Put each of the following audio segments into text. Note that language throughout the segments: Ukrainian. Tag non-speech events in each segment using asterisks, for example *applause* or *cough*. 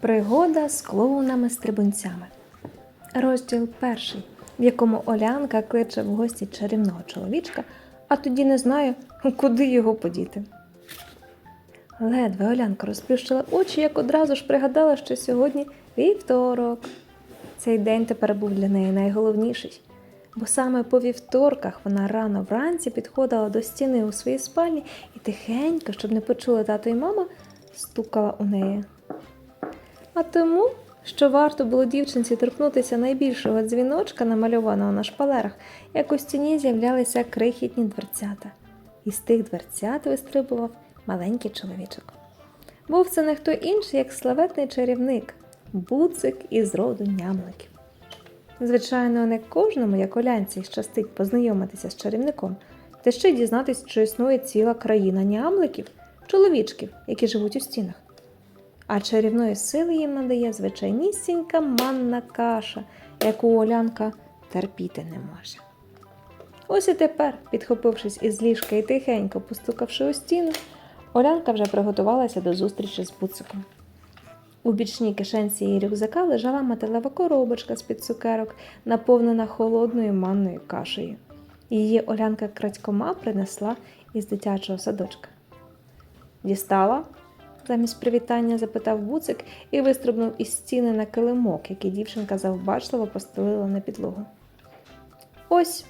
Пригода з клоунами-стрибунцями. Розділ перший, в якому Олянка кличе в гості чарівного чоловічка, а тоді не знає, куди його подіти. Ледве Олянка розплющила очі, як одразу ж пригадала, що сьогодні вівторок. Цей день тепер був для неї найголовніший, бо саме по вівторках вона рано вранці підходила до стіни у своїй спальні і тихенько, щоб не почули тато і мама, стукала у неї. А тому, що варто було дівчинці торкнутися найбільшого дзвіночка, намальованого на шпалерах, як у стіні з'являлися крихітні дверцята. І з тих дверцят вистрибував маленький чоловічок. Був це не хто інший, як славетний чарівник, буцик із роду нямликів. Звичайно, не кожному, як олянці, щастить познайомитися з чарівником, та ще й дізнатись, що існує ціла країна нямликів, чоловічків, які живуть у стінах. А чарівної сили їм надає звичайнісінька манна каша, яку Олянка терпіти не може. Ось і тепер, підхопившись із ліжка і тихенько постукавши у стіну, Олянка вже приготувалася до зустрічі з буциком. У бічній кишенці її рюкзака лежала металева коробочка з-під цукерок, наповнена холодною манною кашею. Її Олянка крадькома принесла із дитячого садочка. Дістала? Замість привітання запитав буцик і вистрибнув із стіни на килимок, який дівчинка завбачливо постелила на підлогу. Ось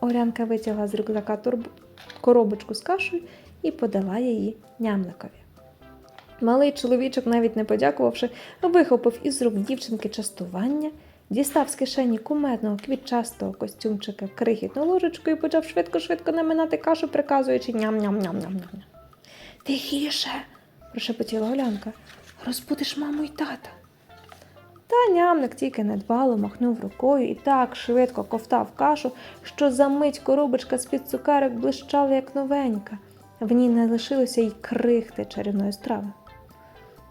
Орянка витягла з рюкзака турб... коробочку з кашею і подала її нямликові. Малий чоловічок, навіть не подякувавши, вихопив із рук дівчинки частування, дістав з кишені кумедного квітчастого костюмчика крихітну ложечку і почав швидко-швидко наминати кашу, приказуючи ням-ням-ням-ням-ням. Тихіше, прошепотіла Олянка. Розбудиш маму й тата. Та нямник тільки недбало махнув рукою і так швидко ковтав кашу, що за мить коробочка з-під цукерок блищала, як новенька. В ній не лишилося й крихти чарівної страви.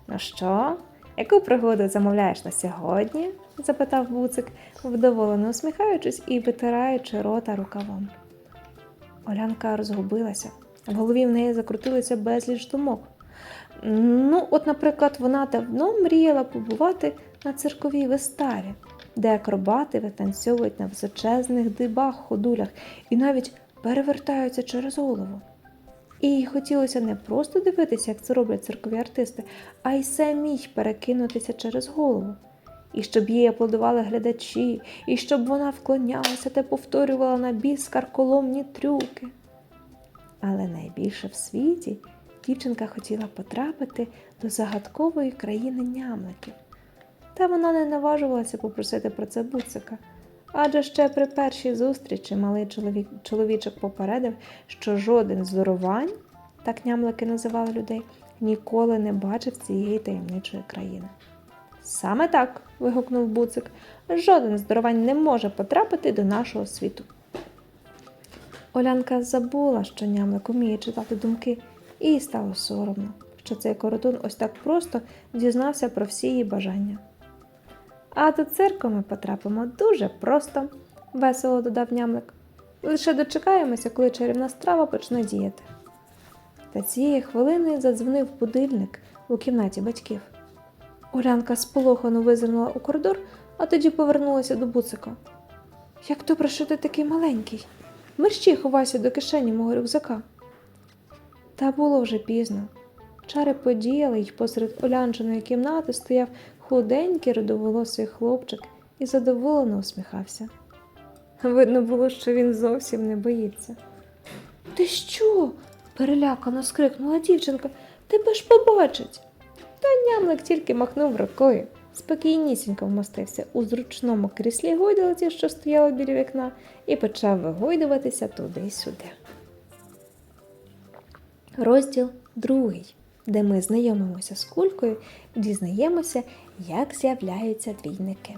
Ну що, яку пригоду замовляєш на сьогодні? запитав буцик, вдоволено усміхаючись і витираючи рота рукавом. Олянка розгубилася. В голові в неї закрутилися безліч думок. Ну, от, наприклад, вона давно мріяла побувати на цирковій виставі, де акробати витанцьовують на височезних дибах, ходулях і навіть перевертаються через голову. І їй хотілося не просто дивитися, як це роблять циркові артисти, а й самій перекинутися через голову. І щоб їй аплодували глядачі, і щоб вона вклонялася та повторювала на біс карколомні трюки. Але найбільше в світі дівчинка хотіла потрапити до загадкової країни нямликів. Та вона не наважувалася попросити про це буцика. Адже ще при першій зустрічі малий чоловік, чоловічок попередив, що жоден з зорувань, так нямлики називали людей, ніколи не бачив цієї таємничої країни. Саме так, вигукнув буцик, жоден з дарувань не може потрапити до нашого світу. Олянка забула, що нямлик уміє читати думки, і їй стало соромно, що цей коротун ось так просто дізнався про всі її бажання. А до цирку ми потрапимо дуже просто, весело додав нямлик. Лише дочекаємося, коли чарівна страва почне діяти. Та цієї хвилини задзвонив будильник у кімнаті батьків. Олянка сполохано визирнула у коридор, а тоді повернулася до буцика. Як добре, що ти такий маленький. Мерщій ховайся до кишені мого рюкзака. Та було вже пізно. Чари подіяли, й посеред олянчиної кімнати стояв худенький рудоволосий хлопчик і задоволено усміхався. Видно було, що він зовсім не боїться. Ти що? перелякано скрикнула дівчинка. Тебе ж побачить. Та нямлик тільки махнув рукою, спокійнісінько вмостився у зручному кріслі гойдалці, що стояло біля вікна, і почав вигойдуватися туди-сюди. Розділ другий, де ми знайомимося з кулькою і дізнаємося, як з'являються двійники.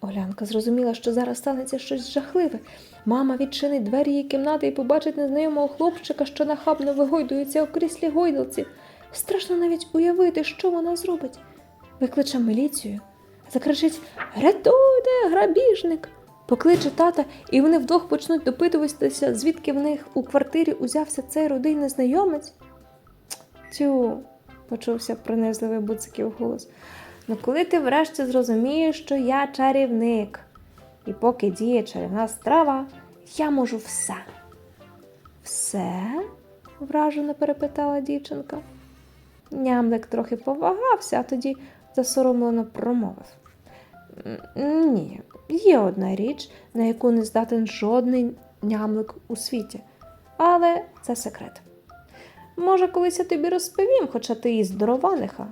Олянка зрозуміла, що зараз станеться щось жахливе. Мама відчинить двері її кімнати і побачить незнайомого хлопчика, що нахабно вигойдується у кріслі гойдалці. Страшно навіть уявити, що вона зробить. Викличе міліцію, закричить Рятуйте, грабіжник! Покличе тата, і вони вдвох почнуть допитуватися, звідки в них у квартирі узявся цей рудий незнайомець. Тю, почувся пронизливий буциків голос. Ну коли ти врешті зрозумієш, що я чарівник, і поки діє чарівна страва, я можу все. Все? вражено перепитала дівчинка. Нямлик трохи повагався, а тоді засоромлено промовив. Ні, є одна річ, на яку не здатен жодний нямлик у світі, але це секрет. Може, колись я тобі розповім, хоча ти і здорованиха.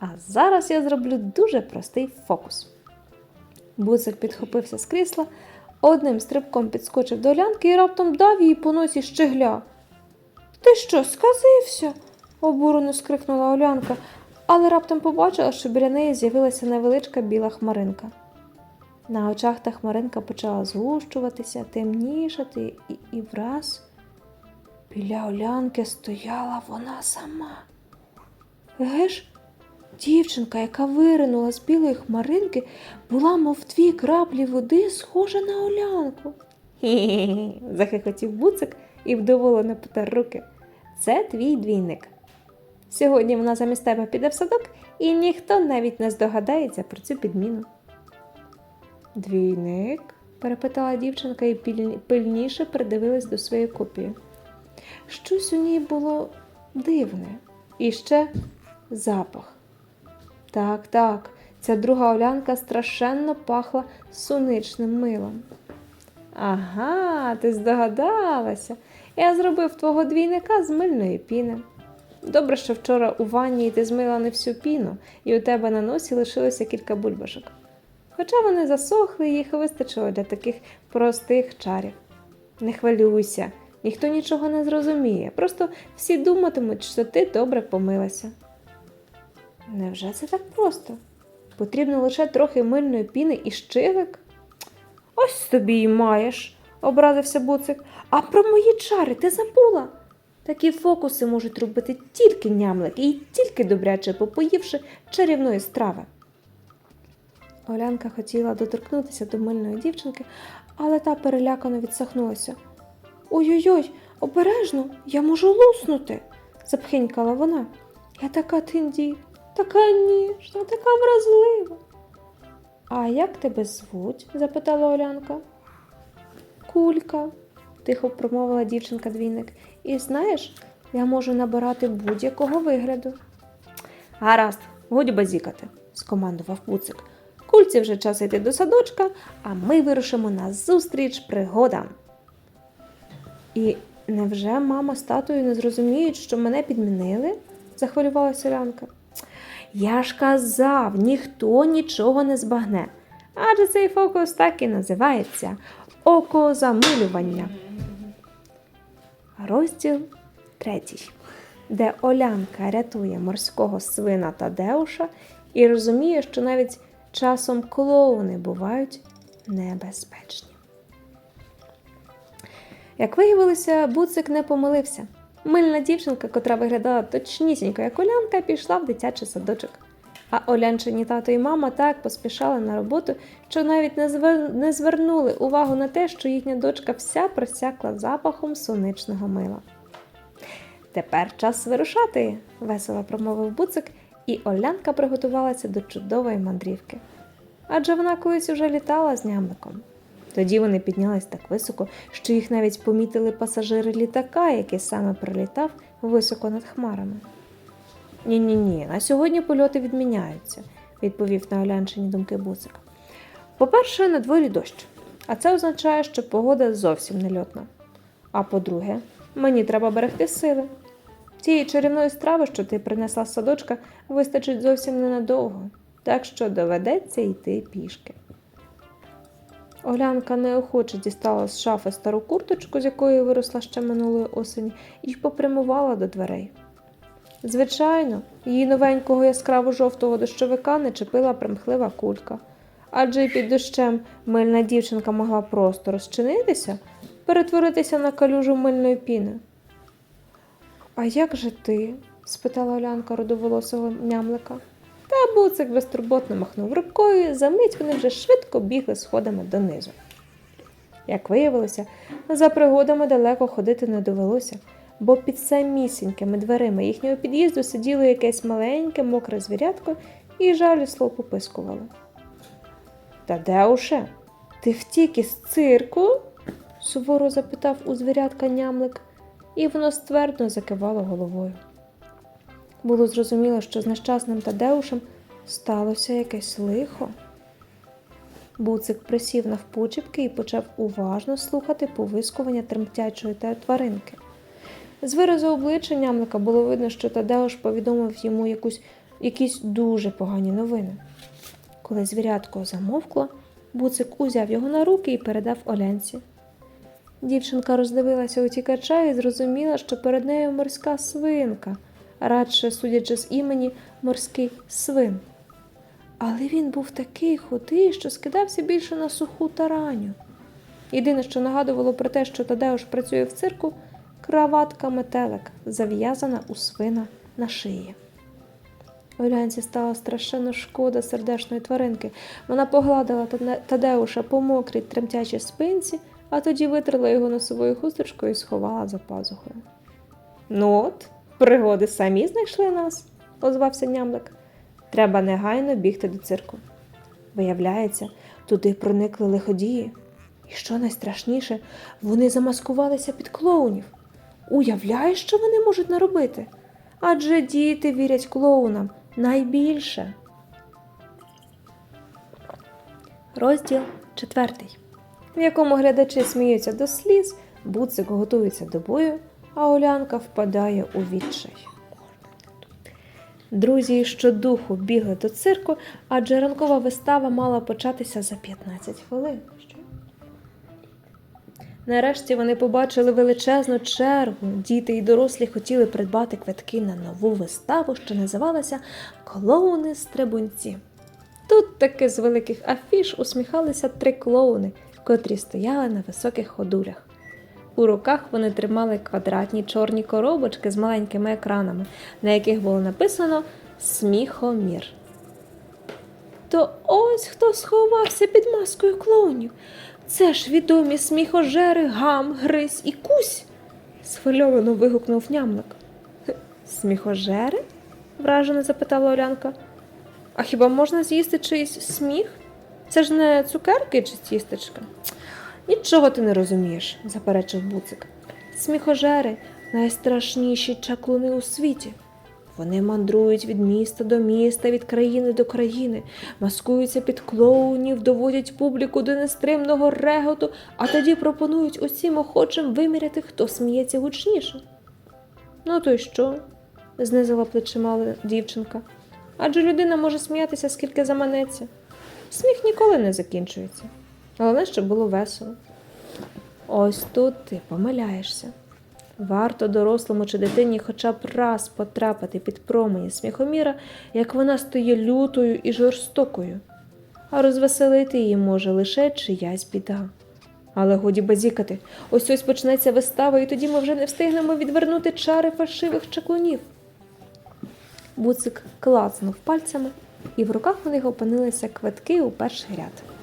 А зараз я зроблю дуже простий фокус. Буцик підхопився з крісла, одним стрибком підскочив до лянки і раптом дав їй по носі щегля. Ти що, сказився? обурено скрикнула Олянка, але раптом побачила, що біля неї з'явилася невеличка біла хмаринка. На очах та хмаринка почала згущуватися, темнішати, і, і враз біля Олянки стояла вона сама. Геш, дівчинка, яка виринула з білої хмаринки, була, мов дві краплі води, схожа на Олянку. Хі-хі-хі, захихотів буцик і вдоволено потер руки. Це твій двійник. Сьогодні вона замість тебе піде в садок, і ніхто навіть не здогадається про цю підміну. Двійник? перепитала дівчинка і пильніше придивилась до своєї копії. Щось у ній було дивне. І ще запах. Так, так, ця друга олянка страшенно пахла суничним милом. Ага, ти здогадалася. Я зробив твого двійника з мильної піни. Добре, що вчора у ванні ти змила не всю піну, і у тебе на носі лишилося кілька бульбашок. Хоча вони засохли, їх вистачило для таких простих чарів. Не хвилюйся, ніхто нічого не зрозуміє, просто всі думатимуть, що ти добре помилася. Невже це так просто? Потрібно лише трохи мильної піни і щивик? Ось тобі й маєш, образився буцик. А про мої чари ти забула? Такі фокуси можуть робити тільки нямлики і тільки добряче попоївши чарівної страви. Олянка хотіла доторкнутися до мильної дівчинки, але та перелякано відсахнулася. Ой-ой-ой, обережно, я можу луснути, запхинькала вона. Я така тинді, така ніжна, така вразлива. А як тебе звуть? запитала Олянка. Кулька, тихо промовила дівчинка двійник. І знаєш, я можу набирати будь-якого вигляду. Гаразд, годі базікати, скомандував Буцик. Кульці вже час йти до садочка, а ми вирушимо на зустріч пригодам. І невже мама з татою не зрозуміють, що мене підмінили? захвилювалася Лянка. Я ж казав, ніхто нічого не збагне. Адже цей фокус так і називається окозамилювання. Розділ третій, де Олянка рятує морського свина Тадеуша і розуміє, що навіть часом клоуни бувають небезпечні. Як виявилося, буцик не помилився. Мильна дівчинка, котра виглядала точнісінько, як Олянка, пішла в дитячий садочок. А Олянчині тато і мама так поспішали на роботу, що навіть не, звер... не звернули увагу на те, що їхня дочка вся просякла запахом сонячного мила. Тепер час вирушати, весело промовив буцик, і Олянка приготувалася до чудової мандрівки. Адже вона колись уже літала з нямликом. Тоді вони піднялись так високо, що їх навіть помітили пасажири літака, який саме прилітав високо над хмарами. Ні, ні, ні, на сьогодні польоти відміняються, відповів на Олянчині думки Буцик. По-перше, на дворі дощ, а це означає, що погода зовсім не льотна. А по-друге, мені треба берегти сили. Тієї чарівної страви, що ти принесла з садочка, вистачить зовсім ненадовго, так що доведеться йти пішки. Олянка неохоче дістала з шафи стару курточку, з якої виросла ще минулої осені, і попрямувала до дверей. Звичайно, її новенького яскраво жовтого дощовика не чепила примхлива кулька, адже й під дощем мильна дівчинка могла просто розчинитися, перетворитися на калюжу мильної піни. А як же ти? спитала Олянка родоволосого нямлика. Та буцик безтурботно махнув рукою, за мить вони вже швидко бігли сходами донизу. Як виявилося, за пригодами далеко ходити не довелося, бо під самісінькими дверима їхнього під'їзду сиділо якесь маленьке мокре звірятко і жалісло попискувало. Тадеуше, ти втік із цирку? суворо запитав у звірятка нямлик, і воно ствердно закивало головою. Було зрозуміло, що з нещасним Тадеушем сталося якесь лихо. Буцик присів навпочіпки і почав уважно слухати повискування тремтячої тваринки. З виразу обличчя нямлика було видно, що Тадеуш повідомив йому якусь, якісь дуже погані новини. Коли звірятко замовкло, Буцик узяв його на руки і передав Олянці. Дівчинка роздивилася утікача і зрозуміла, що перед нею морська свинка, радше судячи з імені морський свин. Але він був такий худий, що скидався більше на суху тараню. Єдине, що нагадувало про те, що Тадеуш працює в цирку, краватка метелик, зав'язана у свина на шиї. Олянці стало страшенно шкода сердешної тваринки. Вона погладила Тадеуша по мокрій тремтячій спинці, а тоді витерла його носовою хусточкою і сховала за пазухою. Ну от, пригоди самі знайшли нас, озвався нямлик. Треба негайно бігти до цирку. Виявляється, туди проникли лиходії. І що найстрашніше, вони замаскувалися під клоунів. Уявляєш, що вони можуть наробити? Адже діти вірять клоунам найбільше. Розділ четвертий, в якому глядачі сміються до сліз, буцик готується до бою, а Олянка впадає у відчай. Друзі щодуху бігли до цирку, адже ранкова вистава мала початися за 15 хвилин. Нарешті вони побачили величезну чергу. Діти і дорослі хотіли придбати квитки на нову виставу, що називалася Клоуни стрибунці. Тут таки з великих афіш усміхалися три клоуни, котрі стояли на високих ходулях. У руках вони тримали квадратні чорні коробочки з маленькими екранами, на яких було написано Сміхомір. То ось хто сховався під маскою клоунів. Це ж відомі сміхожери Гам, Гризь і Кусь. схвильовано вигукнув нямлик. Сміхожери? вражено запитала Олянка. А хіба можна з'їсти чийсь сміх? Це ж не цукерки чи тістечка. Нічого ти не розумієш, заперечив Буцик. Сміхожери найстрашніші чаклуни у світі. Вони мандрують від міста до міста, від країни до країни, маскуються під клоунів, доводять публіку до нестримного реготу, а тоді пропонують усім охочим виміряти, хто сміється гучніше. Ну то й що? знизила плечима дівчинка. Адже людина може сміятися скільки заманеться. Сміх ніколи не закінчується. Головне, щоб було весело. Ось тут ти помиляєшся. Варто дорослому чи дитині хоча б раз потрапити під промені сміхоміра, як вона стає лютою і жорстокою, а розвеселити її може лише чиясь біда. Але годі базікати, ось ось почнеться вистава, і тоді ми вже не встигнемо відвернути чари фальшивих чаклунів. Буцик клацнув пальцями, і в руках у них опинилися квитки у перший ряд.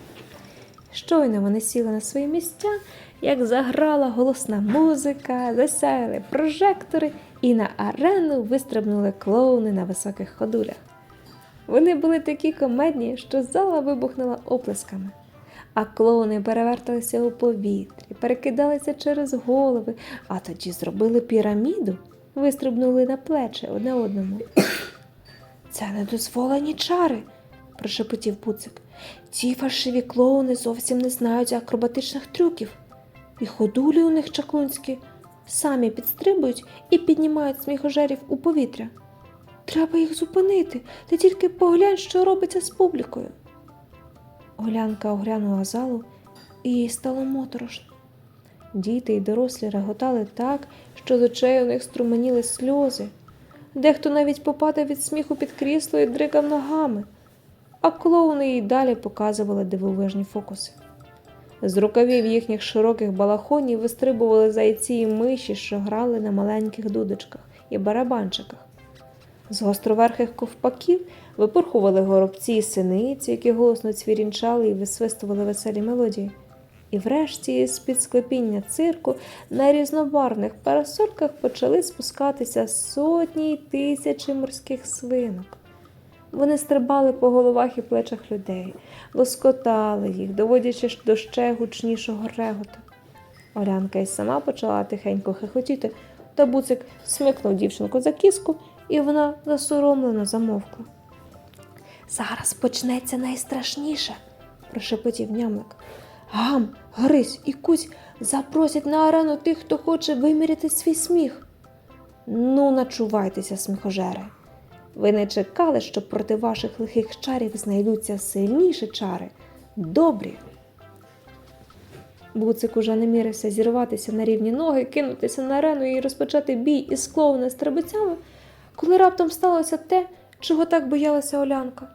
Щойно вони сіли на свої місця, як заграла голосна музика, засяяли прожектори, і на арену вистрибнули клоуни на високих ходулях. Вони були такі комедні, що зала вибухнула оплесками. А клоуни переверталися у повітрі, перекидалися через голови, а тоді зробили піраміду, вистрибнули на плечі одне одному. Це недозволені чари, прошепотів Буцик. Ці фальшиві клоуни зовсім не знають акробатичних трюків. І ходулі у них чаклунські самі підстрибують і піднімають сміхожерів у повітря. Треба їх зупинити. Ти тільки поглянь, що робиться з публікою. Олянка оглянула залу і їй стало моторошно. Діти й дорослі реготали так, що з очей у них струменіли сльози. Дехто навіть попадав від сміху під крісло і дригав ногами, а клоуни й далі показували дивовижні фокуси. З рукавів їхніх широких балахонів вистрибували зайці й миші, що грали на маленьких дудочках і барабанчиках. З гостроверхих ковпаків випурхували горобці й синиці, які голосно цвірінчали і висвистували веселі мелодії. І врешті з-під склепіння цирку на різнобарвних парасольках почали спускатися сотні й тисячі морських свинок. Вони стрибали по головах і плечах людей, лоскотали їх, доводячи до ще гучнішого реготу. Олянка й сама почала тихенько хихотіти, та буцик смикнув дівчинку за кіску, і вона засоромлено замовкла. Зараз почнеться найстрашніше, прошепотів нямлик. Гам, Грись і Кусь запросять на арену тих, хто хоче виміряти свій сміх. Ну, начувайтеся, сміхожери. Ви не чекали, що проти ваших лихих чарів знайдуться сильніші чари, добрі. Буцик уже не мірився зірватися на рівні ноги, кинутися на арену і розпочати бій із клоуна з требицями, коли раптом сталося те, чого так боялася Олянка.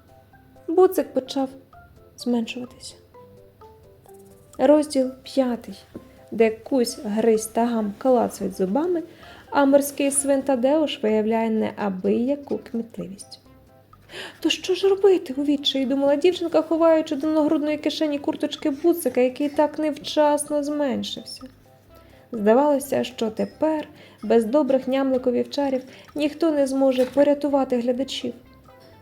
Буцик почав зменшуватися. Розділ п'ятий, де кусь, гризь та гам калацають зубами, а морський свин виявляє неабияку кмітливість. То що ж робити у відчаї, думала дівчинка, ховаючи до нагрудної кишені курточки буцика, який так невчасно зменшився. Здавалося, що тепер, без добрих нямликовів чарів, ніхто не зможе порятувати глядачів,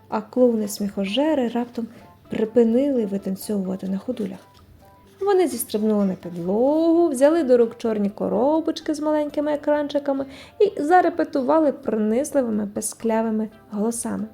а клоуни сміхожери раптом припинили витанцьовувати на ходулях. Вони зістрибнули на підлогу, взяли до рук чорні коробочки з маленькими екранчиками і зарепетували пронизливими песклявими голосами.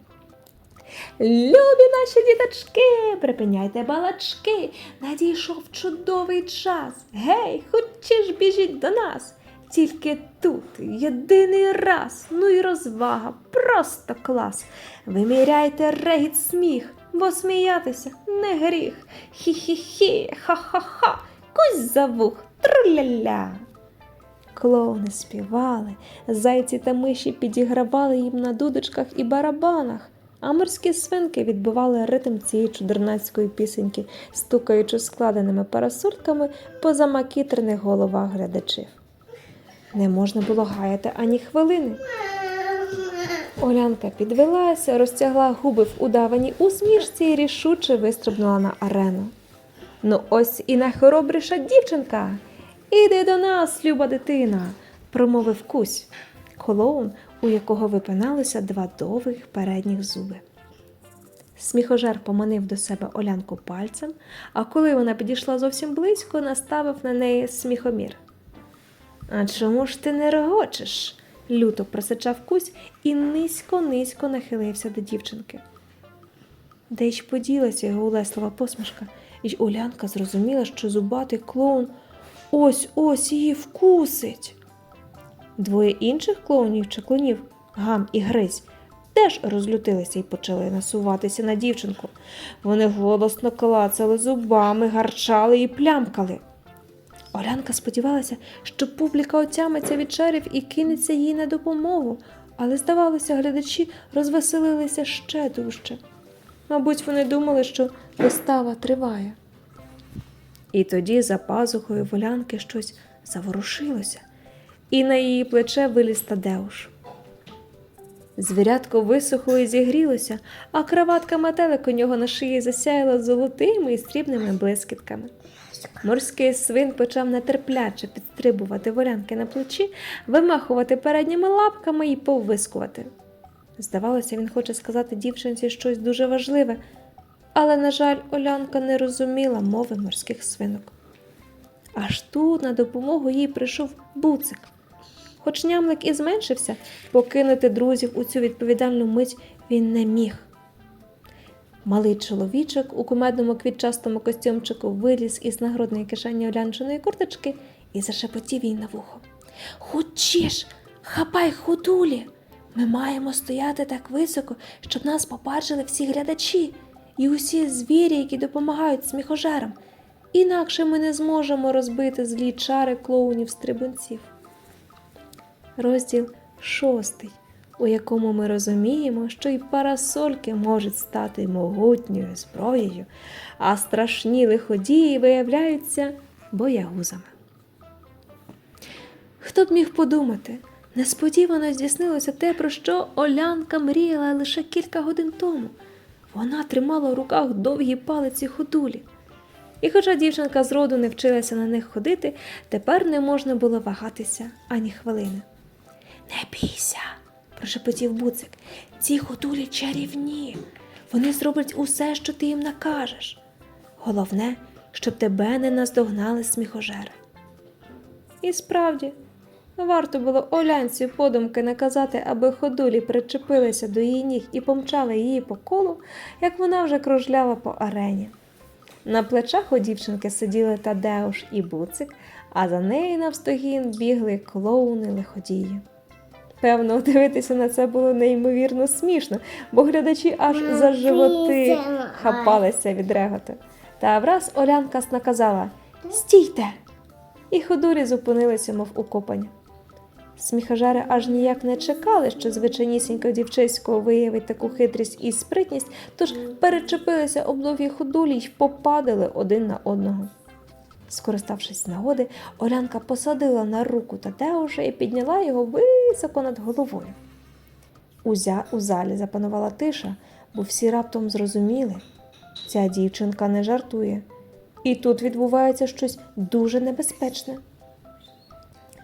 Любі наші діточки, припиняйте балачки, надійшов чудовий час. Гей, хочеш біжіть до нас. Тільки тут, єдиний раз, ну і розвага, просто клас. Виміряйте регіт сміх, бо сміятися не гріх. Хі-хі-хі, ха-ха-ха, кусь за вух, труля-ля. Клоуни співали, зайці та миші підігравали їм на дудочках і барабанах, а морські свинки відбивали ритм цієї чудернацької пісеньки, стукаючи складеними парасольками по замакітрених головах глядачів. Не можна було гаяти ані хвилини. Олянка підвелася, розтягла губи в удаваній усмішці і рішуче вистрибнула на арену. Ну, ось і найхоробріша дівчинка. Іди до нас, люба дитина, промовив кусь, клоун, у якого випиналися два довгих передніх зуби. Сміхожер поманив до себе Олянку пальцем, а коли вона підійшла зовсім близько, наставив на неї сміхомір. А чому ж ти не регочеш? Люто просичав кусь і низько-низько нахилився до дівчинки. Де ж поділася його улеслива посмішка, і Улянка зрозуміла, що зубатий клоун ось ось її вкусить. Двоє інших клоунів чи клонів, гам і гризь, теж розлютилися і почали насуватися на дівчинку. Вони голосно клацали зубами, гарчали і плямкали. Олянка сподівалася, що публіка отямиться від чарів і кинеться їй на допомогу, але, здавалося, глядачі розвеселилися ще дужче. Мабуть, вони думали, що вистава триває. І тоді за пазухою волянки щось заворушилося, і на її плече виліз Тадеуш. Звірятко висохло і зігрілося, а краватка метелик у нього на шиї засяяла золотими і срібними блискітками. Морський свин почав нетерпляче підстрибувати волянки на плечі, вимахувати передніми лапками і повискувати. Здавалося, він хоче сказати дівчинці щось дуже важливе, але, на жаль, Олянка не розуміла мови морських свинок. Аж тут на допомогу їй прийшов буцик. Хоч нямлик і зменшився, покинути друзів у цю відповідальну мить він не міг. Малий чоловічок у кумедному квітчастому костюмчику виліз із нагрудної кишені олянчиної курточки і зашепотів їй на вухо. Хочеш, хапай ходулі! Ми маємо стояти так високо, щоб нас побачили всі глядачі і усі звірі, які допомагають сміхожерам. Інакше ми не зможемо розбити злі чари клоунів стрибунців. Розділ шостий, у якому ми розуміємо, що і парасольки можуть стати могутньою зброєю, а страшні лиходії виявляються боягузами. Хто б міг подумати, несподівано здійснилося те, про що Олянка мріяла лише кілька годин тому. Вона тримала в руках довгі палиці ходулі. І хоча дівчинка зроду не вчилася на них ходити, тепер не можна було вагатися ані хвилини. Не бійся, прошепотів буцик. Ці ходулі чарівні. Вони зроблять усе, що ти їм накажеш. Головне, щоб тебе не наздогнали сміхожери. І справді, варто було Олянці подумки наказати, аби ходулі причепилися до її ніг і помчали її по колу, як вона вже кружляла по арені. На плечах у дівчинки сиділи Тадеуш і Буцик, а за нею навстогін бігли клоуни лиходії. Певно, *laughs* дивитися на це було неймовірно смішно, бо глядачі аж за животи хапалися від реготу. Та враз Олянка наказала Стійте! І ходулі зупинилися, мов укопані. Сміхажари аж ніяк не чекали, що звичайнісінько дівчисько виявить таку хитрість і спритність, тож перечепилися об довгі ходулі й попадали один на одного. Скориставшись з нагоди, Олянка посадила на руку Тадеуша і підняла його високо над головою. Узя у залі запанувала тиша, бо всі раптом зрозуміли, ця дівчинка не жартує, і тут відбувається щось дуже небезпечне.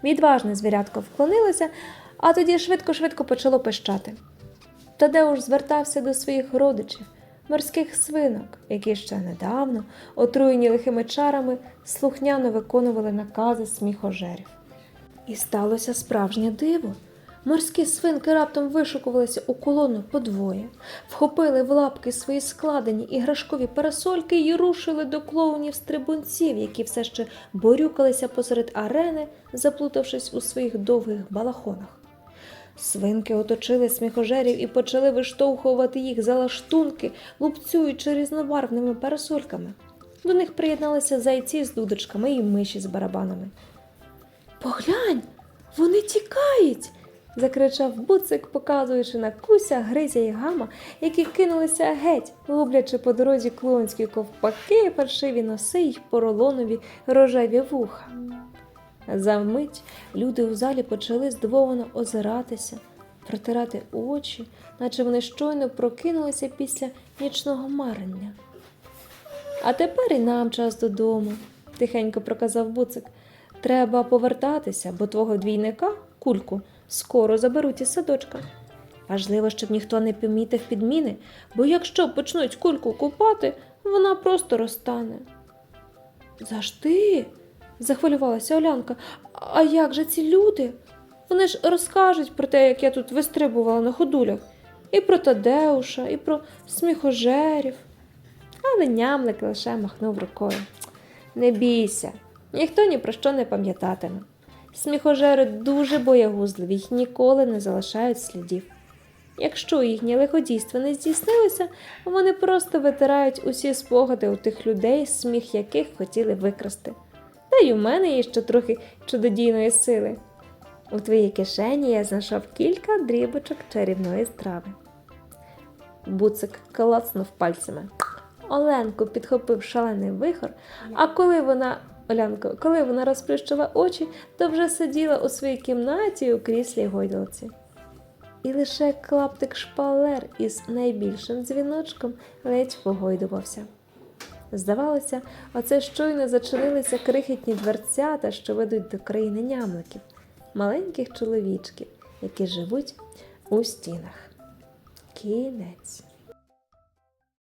Відважне звірятко вклонилося, а тоді швидко-швидко почало пищати. Тадеуш звертався до своїх родичів, морських свинок, які ще недавно, отруєні лихими чарами, слухняно виконували накази сміхожерів. І сталося справжнє диво. Морські свинки раптом вишукувалися у колону подвоє, вхопили в лапки свої складені іграшкові парасольки і рушили до клоунів стрибунців, які все ще борюкалися посеред арени, заплутавшись у своїх довгих балахонах. Свинки оточили сміхожерів і почали виштовхувати їх за лаштунки, лупцюючи різнобарвними парасольками. До них приєдналися зайці з дудочками і миші з барабанами. Поглянь, вони тікають. закричав буцик, показуючи на куся, гризя і гама, які кинулися геть, лублячи по дорозі клоунські ковпаки, фальшиві носи й поролонові рожеві вуха. За мить люди у залі почали здивовано озиратися, протирати очі, наче вони щойно прокинулися після нічного марення. А тепер і нам час додому, тихенько проказав буцик. Треба повертатися, бо твого двійника, кульку, скоро заберуть із садочка. Важливо, щоб ніхто не помітив підміни, бо якщо почнуть кульку купати, вона просто розтане. Завжди, захвилювалася Олянка. А як же ці люди? Вони ж розкажуть про те, як я тут вистрибувала на ходулях, і про Тадеуша, і про сміхожерів. Але нямлик лише махнув рукою. Не бійся, ніхто ні про що не пам'ятатиме. Сміхожери дуже боягузливі й ніколи не залишають слідів. Якщо їхнє лиходійство не здійснилося, вони просто витирають усі спогади у тих людей, сміх яких хотіли викрасти. Та й у мене є ще трохи чудодійної сили. У твоїй кишені я знайшов кілька дрібочок чарівної страви. Буцик клацнув пальцями. Оленку підхопив шалений вихор, а коли вона Олянко, коли вона розплющила очі, то вже сиділа у своїй кімнаті у кріслі гойдалці. І лише клаптик шпалер із найбільшим дзвіночком ледь погойдувався. Здавалося, оце щойно зачинилися крихітні дверцята, що ведуть до країни нямликів, маленьких чоловічків, які живуть у стінах. Кінець.